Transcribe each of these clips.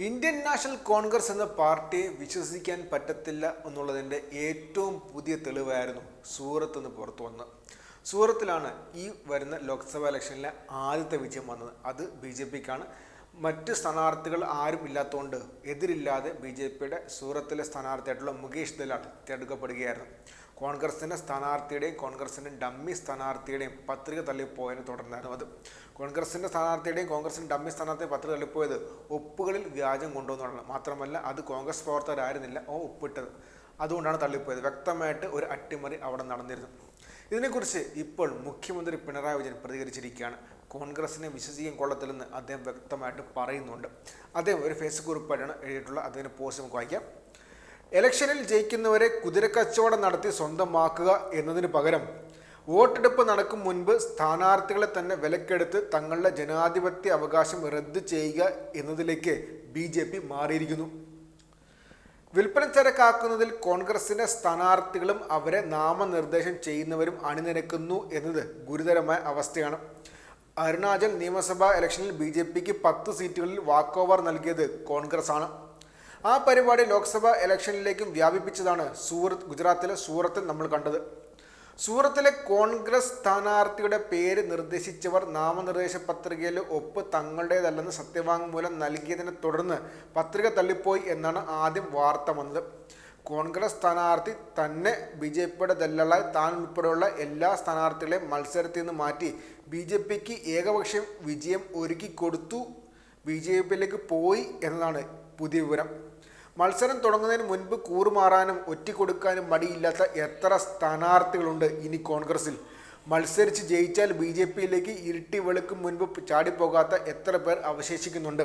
Indian national Congress എന്ന പാർട്ടിയെ വിശ്വസിക്കാൻ പറ്റത്തില്ല എന്നുള്ളതിന്റെ ഏറ്റവും പുതിയ തെളിവായിരുന്നു സൂറത്ത് നിന്ന് പുറത്തു വന്നത്. സൂറത്തിലാണ് ഈ വരുന്ന ലോക്സഭാ ഇലക്ഷനിലെ ആദ്യത്തെ വിജയം വന്നത്. അത് ബി ജെ പിക്കാണ്. മറ്റ് സ്ഥാനാർത്ഥികൾ ആരും ഇല്ലാത്തതുകൊണ്ട് എതിരില്ലാതെ ബി ജെ പിയുടെ സൂറത്തിലെ സ്ഥാനാർത്ഥിയായിട്ടുള്ള മുകേഷ് ദലാൽ തിരഞ്ഞെടുക്കപ്പെടുകയായിരുന്നു. കോൺഗ്രസിന്റെ സ്ഥാനാർത്ഥിയുടെയും കോൺഗ്രസിന്റെ ഡമ്മി സ്ഥാനാർത്ഥിയുടെയും പത്രിക തള്ളിപ്പോയതിനെ തുടർന്നായിരുന്നു അത്. കോൺഗ്രസിന്റെ സ്ഥാനാർത്ഥിയുടെയും കോൺഗ്രസിന്റെ ഡമ്മി സ്ഥാനാർത്ഥിയെ പത്രിക തള്ളിപ്പോയത് ഒപ്പുകളിൽ വ്യാജം കൊണ്ടുവന്നുള്ളതാണ് മാത്രമല്ല അത് കോൺഗ്രസ് പ്രവർത്തകരായിരുന്നില്ല ഓ ഒപ്പിട്ടത് അതുകൊണ്ടാണ് തള്ളിപ്പോയത്. വ്യക്തമായിട്ട് ഒരു അട്ടിമറി അവിടെ നടന്നിരുന്നു. ഇതിനെക്കുറിച്ച് ഇപ്പോൾ മുഖ്യമന്ത്രി പിണറായി വിജയൻ പ്രതികരിച്ചിരിക്കുകയാണ്. കോൺഗ്രസിനെ വിശ്വസിക്കാൻ കൊള്ളത്തില്ലെന്ന് അദ്ദേഹം വ്യക്തമായിട്ട് പറയുന്നുണ്ട്. അദ്ദേഹം ഒരു ഫേസ്ബുക്ക് കുറിപ്പായിട്ടാണ് എഴുതിയിട്ടുള്ള അദ്ദേഹത്തിന്റെ പോസ്റ്റ് നമുക്ക് വായിക്കാം. ഇലക്ഷനിൽ ജയിക്കുന്നവരെ കുതിരക്കച്ചവടം നടത്തി സ്വന്തമാക്കുക എന്നതിന് പകരം വോട്ടെടുപ്പ് നടക്കും മുൻപ് സ്ഥാനാർത്ഥികളെ തന്നെ വിലക്കെടുത്ത് തങ്ങളുടെ ജനാധിപത്യ അവകാശം റദ്ദ് ചെയ്യുക എന്നതിലേക്ക് ബി ജെ പി മാറിയിരിക്കുന്നു. വിൽപ്പന ചരക്കാക്കുന്നതിൽ കോൺഗ്രസിന്റെ സ്ഥാനാർത്ഥികളും അവരെ നാമനിർദ്ദേശം ചെയ്യുന്നവരും അണിനിരക്കുന്നു എന്നത് ഗുരുതരമായ അവസ്ഥയാണ്. അരുണാചൽ നിയമസഭാ ഇലക്ഷനിൽ ബി ജെ പിക്ക് പത്ത് സീറ്റുകളിൽ വാക്ക് ഓവർ നൽകിയത് കോൺഗ്രസ് ആണ് ആ പരിപാടി ലോക്സഭാ ഇലക്ഷനിലേക്കും വ്യാപിപ്പിച്ചതാണ് സൂറത്ത് ഗുജറാത്തിലെ സൂറത്തിൽ നമ്മൾ കണ്ടത്. സൂറത്തിലെ കോൺഗ്രസ് സ്ഥാനാർത്ഥിയുടെ പേര് നിർദ്ദേശിച്ചവർ നാമനിർദ്ദേശ പത്രികയിൽ ഒപ്പ് തങ്ങളുടേതല്ലെന്ന് സത്യവാങ്മൂലം നൽകിയതിനെ തുടർന്ന് പത്രിക തള്ളിപ്പോയി എന്നാണ് ആദ്യം വാർത്ത വന്നത്. കോൺഗ്രസ് സ്ഥാനാർത്ഥി തന്നെ ബി ജെ പിയുടെ ദല്ലാളായി താൻ ഉൾപ്പെടെയുള്ള എല്ലാ സ്ഥാനാർത്ഥികളെയും മത്സരത്തിൽ നിന്ന് മാറ്റി ബി ജെ പിക്ക് ഏകപക്ഷം വിജയം ഒരുക്കി കൊടുത്തു. ബി ജെ പിയിലേക്ക് പോയി എന്നതാണ് പുതിയ വിവരം. മത്സരം തുടങ്ങുന്നതിന് മുൻപ് കൂറുമാറാനും ഒറ്റിക്കൊടുക്കാനും മടിയില്ലാത്ത എത്ര സ്ഥാനാർത്ഥികളുണ്ട് ഇനി കോൺഗ്രസിൽ? മത്സരിച്ച് ജയിച്ചാൽ ബി ജെ പിയിലേക്ക് ഇരുട്ടി വെളുക്കും മുൻപ് ചാടിപ്പോകാത്ത എത്ര പേർ അവശേഷിക്കുന്നുണ്ട്?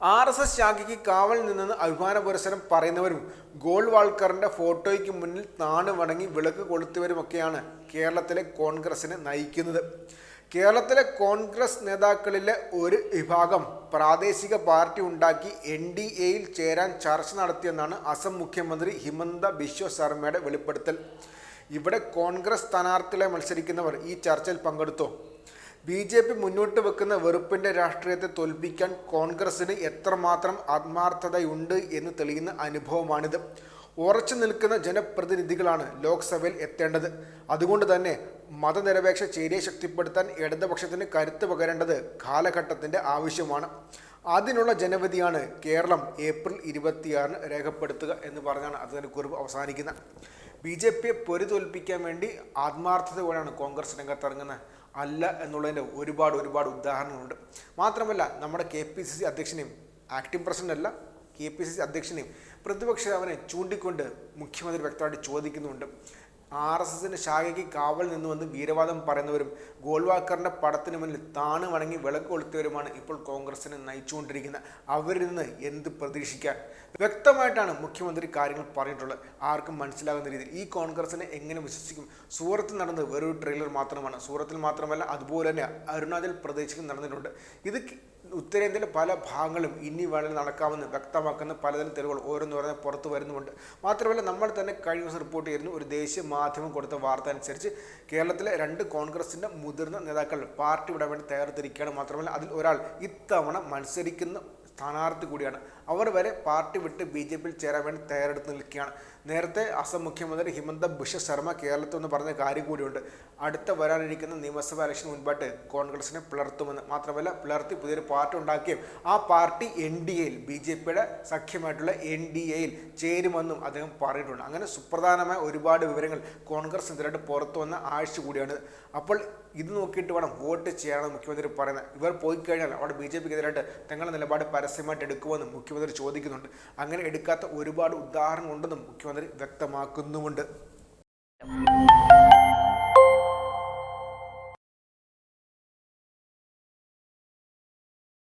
ആർ എസ് എസ് ശാഖയ്ക്ക് കാവൽ നിന്നെന്ന് അഭിമാന പുരസരം പറയുന്നവരും ഗോൾവാൾക്കറിന്റെ ഫോട്ടോയ്ക്ക് മുന്നിൽ താണു വണങ്ങി വിളക്ക് കൊളുത്തിയവരുമൊക്കെയാണ് കേരളത്തിലെ കോൺഗ്രസിനെ നയിക്കുന്നത്. കേരളത്തിലെ കോൺഗ്രസ് നേതാക്കളിലെ ഒരു വിഭാഗം പ്രാദേശിക പാർട്ടി ഉണ്ടാക്കി എൻ ഡി എയിൽ ചേരാൻ ചർച്ച നടത്തിയെന്നാണ് അസം മുഖ്യമന്ത്രി ഹിമന്ത ബിശ്വ ശർമ്മയുടെ വെളിപ്പെടുത്തൽ. ഇവിടെ കോൺഗ്രസ് സ്ഥാനാർത്ഥികളെ മത്സരിക്കുന്നവർ ഈ ചർച്ചയിൽ പങ്കെടുത്തോ? ബി ജെ പി മുന്നോട്ട് വെക്കുന്ന വെറുപ്പിന്റെ രാഷ്ട്രീയത്തെ തോൽപ്പിക്കാൻ കോൺഗ്രസിന് എത്രമാത്രം ആത്മാർത്ഥതയുണ്ട് എന്ന് തെളിയുന്ന അനുഭവമാണിത്. ഉറച്ചു നിൽക്കുന്ന ജനപ്രതിനിധികളാണ് ലോക്സഭയിൽ എത്തേണ്ടത്. അതുകൊണ്ട് തന്നെ മതനിരപേക്ഷ ചേരിയെ ശക്തിപ്പെടുത്താൻ ഇടതുപക്ഷത്തിന് കരുത്ത് പകരേണ്ടത് കാലഘട്ടത്തിന്റെ ആവശ്യമാണ്. അതിനുള്ള ജനവിധിയാണ് കേരളം ഏപ്രിൽ ഇരുപത്തിയാറിന് രേഖപ്പെടുത്തുക എന്ന് പറഞ്ഞാണ് അതിന്റെ കുറിപ്പ് അവസാനിക്കുന്നത്. ബി ജെ പിയെ പൊരുതോൽപ്പിക്കാൻ വേണ്ടി ആത്മാർത്ഥതയോടെയാണ് കോൺഗ്രസ് രംഗത്തിറങ്ങുന്നത്. അല്ല എന്നുള്ളതിന്റെ ഒരുപാട് ഒരുപാട് ഉദാഹരണങ്ങളുണ്ട്. മാത്രമല്ല നമ്മുടെ കെ പി സി സി അധ്യക്ഷനെയും ആക്ടിംഗ് പ്രസിഡന്റ് അല്ല കെ പി സി സി അധ്യക്ഷനെയും പ്രതിപക്ഷ അവനെ ചൂണ്ടിക്കൊണ്ട് മുഖ്യമന്ത്രി വ്യക്തമായിട്ട് ചോദിക്കുന്നുണ്ട്. ആർ എസ് എസിന്റെ ശാഖയ്ക്ക് കാവൽ നിന്നുവന്ന് വീരവാദം പറയുന്നവരും ഗോൾവാക്കറിന്റെ പടത്തിന് മുന്നിൽ താണു വണങ്ങി വിളക്ക് കൊളുത്തിയവരുമാണ് ഇപ്പോൾ കോൺഗ്രസിനെ നയിച്ചുകൊണ്ടിരിക്കുന്നത്. അവരിൽ നിന്ന് എന്ത് പ്രതീക്ഷിക്കാൻ? വ്യക്തമായിട്ടാണ് മുഖ്യമന്ത്രി കാര്യങ്ങൾ പറഞ്ഞിട്ടുള്ളത്. ആർക്കും മനസ്സിലാകുന്ന രീതിയിൽ ഈ കോൺഗ്രസിനെ എങ്ങനെ വിശ്വസിക്കും? സൂറത്തിൽ നടന്നത് വെറൊരു ട്രെയിലർ മാത്രമാണ്. സൂറത്തിൽ മാത്രമല്ല അതുപോലെ തന്നെ അരുണാചൽ പ്രദേശിൽ നടന്നിട്ടുണ്ട്. ഇത് ഉത്തരേന്ത്യയിലെ പല ഭാഗങ്ങളും ഇനി വേണമെങ്കിൽ നടക്കാമെന്ന് വ്യക്തമാക്കുന്ന പലതരം തെളിവുകൾ ഓരോന്ന് പറഞ്ഞ് പുറത്തു വരുന്നുമുണ്ട്. മാത്രമല്ല നമ്മൾ തന്നെ കഴിഞ്ഞ ദിവസം റിപ്പോർട്ട് ചെയ്യുന്നു ഒരു ദേശീയ മാധ്യമം കൊടുത്ത വാർത്ത അനുസരിച്ച് കേരളത്തിലെ രണ്ട് കോൺഗ്രസിന്റെ മുതിർന്ന നേതാക്കൾ പാർട്ടി വിടാൻ വേണ്ടി തയ്യാറെടുത്തിരിക്കുകയാണ് മാത്രമല്ല അതിൽ ഒരാൾ ഇത്തവണ മത്സരിക്കുന്ന സ്ഥാനാർത്ഥി കൂടിയാണ്. അവർ വരെ പാർട്ടി വിട്ട് ബി ജെ പിയിൽ ചേരാൻ വേണ്ടി തയ്യാറെടുത്ത് നിൽക്കുകയാണ്. നേരത്തെ അസം മുഖ്യമന്ത്രി ഹിമന്ത ബിശ്വ ശർമ്മ കേരളത്തിൽ നിന്ന് പറഞ്ഞ കാര്യം കൂടിയുണ്ട്. അടുത്ത വരാനിരിക്കുന്ന നിയമസഭാ ഇലക്ഷൻ മുൻപായിട്ട് കോൺഗ്രസിനെ പിളർത്തുമെന്ന്. മാത്രമല്ല പിളർത്തി പുതിയൊരു പാർട്ടി ഉണ്ടാക്കുകയും ആ പാർട്ടി എൻ ഡി എയിൽ ബി ജെ പിയുടെ സഖ്യമായിട്ടുള്ള എൻ ഡി എയിൽ ചേരുമെന്നും അദ്ദേഹം പറഞ്ഞിട്ടുണ്ട്. അങ്ങനെ സുപ്രധാനമായ ഒരുപാട് വിവരങ്ങൾ കോൺഗ്രസ് എതിരായിട്ട് പുറത്തു വന്ന ആഴ്ച കൂടിയാണ്. അപ്പോൾ ഇത് നോക്കിയിട്ട് വേണം വോട്ട് ചെയ്യണമെന്ന് മുഖ്യമന്ത്രി പറയുന്നത്. ഇവർ പോയി കഴിഞ്ഞാൽ അവിടെ ബി ജെ പിക്കെതിരായിട്ട് തങ്ങളുടെ നിലപാട് പരസ്യമായിട്ട് എടുക്കുമെന്ന് മുഖ്യമന്ത്രി ചോദിക്കുന്നുണ്ട്. അങ്ങനെ എടുക്കാത്ത ഒരുപാട് ഉദാഹരണം ഉണ്ടെന്നും മുഖ്യമന്ത്രി വ്യക്തമാക്കുന്നുമുണ്ട്.